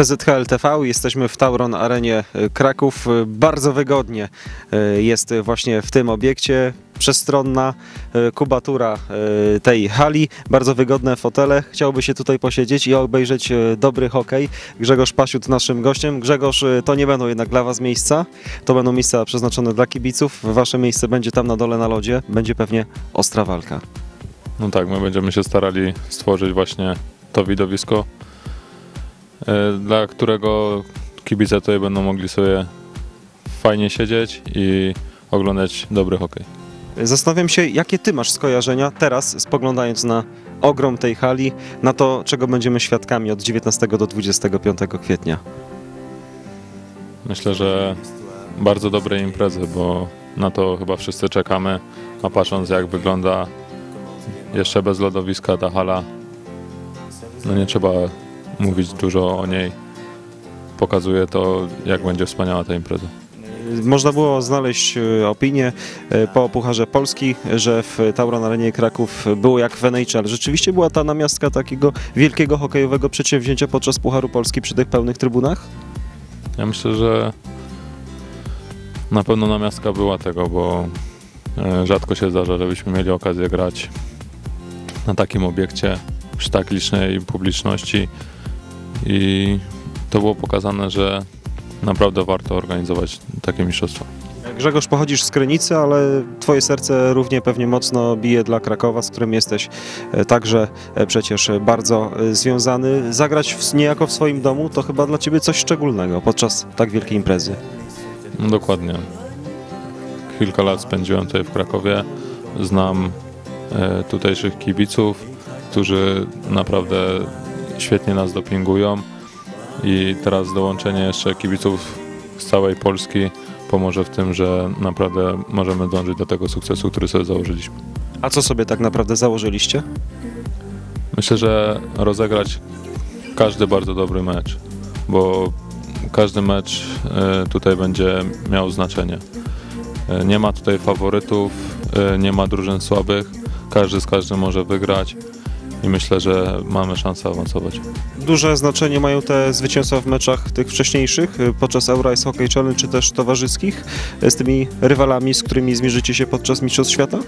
PZH LTV, jesteśmy w Tauron Arenie e, Kraków. E, Bardzo wygodnie e, jest właśnie w tym obiekcie. Przestronna kubatura tej hali, bardzo wygodne fotele. Chciałby się tutaj posiedzieć i obejrzeć dobry hokej. Grzegorz Pasiut naszym gościem. Grzegorz, to nie będą jednak dla Was miejsca, to będą miejsca przeznaczone dla kibiców. Wasze miejsce będzie tam na dole na lodzie, będzie pewnie ostra walka. No tak, my będziemy się starali stworzyć właśnie to widowisko, dla którego kibice tutaj będą mogli sobie fajnie siedzieć i oglądać dobry hokej. Zastanawiam się, jakie ty masz skojarzenia teraz, spoglądając na ogrom tej hali, na to, czego będziemy świadkami od 19 do 25 kwietnia. Myślę, że bardzo dobre imprezy, bo na to chyba wszyscy czekamy, a patrząc jak wygląda jeszcze bez lodowiska ta hala, no nie trzeba mówić dużo o niej. Pokazuje to, jak będzie wspaniała ta impreza. Można było znaleźć e, opinię e, po Pucharze Polski, że w Tauron Arenie Kraków było jak w NHL. Rzeczywiście była ta namiastka takiego wielkiego hokejowego przedsięwzięcia podczas Pucharu Polski przy tych pełnych trybunach? Ja myślę, że na pewno namiastka była tego, bo e, rzadko się zdarza, żebyśmy mieli okazję grać na takim obiekcie przy tak licznej publiczności i to było pokazane, że naprawdę warto organizować takie mistrzostwa. Grzegorz, pochodzisz z Krynicy, ale twoje serce równie pewnie mocno bije dla Krakowa, z którym jesteś e, także e, przecież bardzo e, związany. Zagrać w, niejako w swoim domu to chyba dla ciebie coś szczególnego podczas tak wielkiej imprezy. No dokładnie. Kilka lat spędziłem tutaj w Krakowie. Znam tutejszych kibiców, którzy naprawdę świetnie nas dopingują i teraz dołączenie jeszcze kibiców z całej Polski pomoże w tym, że naprawdę możemy dążyć do tego sukcesu, który sobie założyliśmy. A co sobie tak naprawdę założyliście? Myślę, że rozegrać każdy bardzo dobry mecz, bo każdy mecz e, tutaj będzie miał znaczenie. E, Nie ma tutaj faworytów, e, nie ma drużyn słabych, każdy z każdym może wygrać i myślę, że mamy szansę awansować. Duże znaczenie mają te zwycięstwa w meczach tych wcześniejszych, y, podczas Euro Ice Hockey Challenge czy też towarzyskich, y, z tymi rywalami, z którymi zmierzycie się podczas Mistrzostw Świata?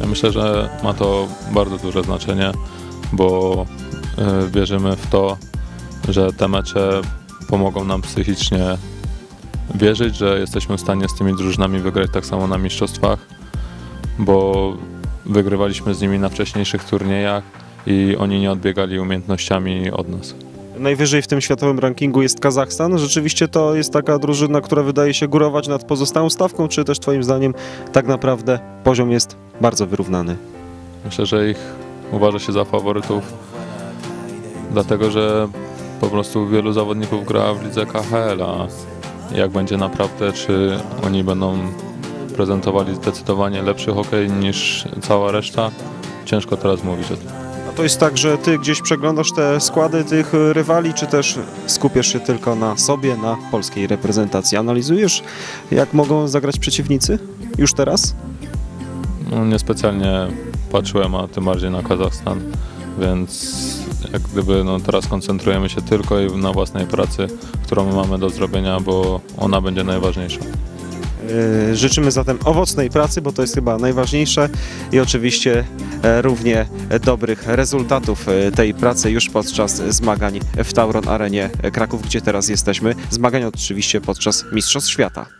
Ja myślę, że ma to bardzo duże znaczenie, bo e, wierzymy w to, że te mecze pomogą nam psychicznie wierzyć, że jesteśmy w stanie z tymi drużynami wygrać tak samo na mistrzostwach, bo wygrywaliśmy z nimi na wcześniejszych turniejach i oni nie odbiegali umiejętnościami od nas. Najwyżej w tym światowym rankingu jest Kazachstan. Rzeczywiście to jest taka drużyna, która wydaje się górować nad pozostałą stawką, czy też Twoim zdaniem tak naprawdę poziom jest bardzo wyrównany? Myślę, że ich uważa się za faworytów, dlatego że po prostu wielu zawodników gra w lidze KHL, a jak będzie naprawdę, czy oni będą prezentowali zdecydowanie lepszy hokej niż cała reszta, ciężko teraz mówić o tym. To jest tak, że Ty gdzieś przeglądasz te składy tych y, rywali, czy też skupiasz się tylko na sobie, na polskiej reprezentacji? Analizujesz, jak mogą zagrać przeciwnicy już teraz? No, niespecjalnie patrzyłem, a tym bardziej na Kazachstan, więc jak gdyby no, teraz koncentrujemy się tylko i na własnej pracy, którą my mamy do zrobienia, bo ona będzie najważniejsza. Yy, Życzymy zatem owocnej pracy, bo to jest chyba najważniejsze i oczywiście e, równie dobrych rezultatów e, tej pracy już podczas zmagań w Tauron Arenie Kraków, gdzie teraz jesteśmy. Zmagań oczywiście podczas Mistrzostw Świata.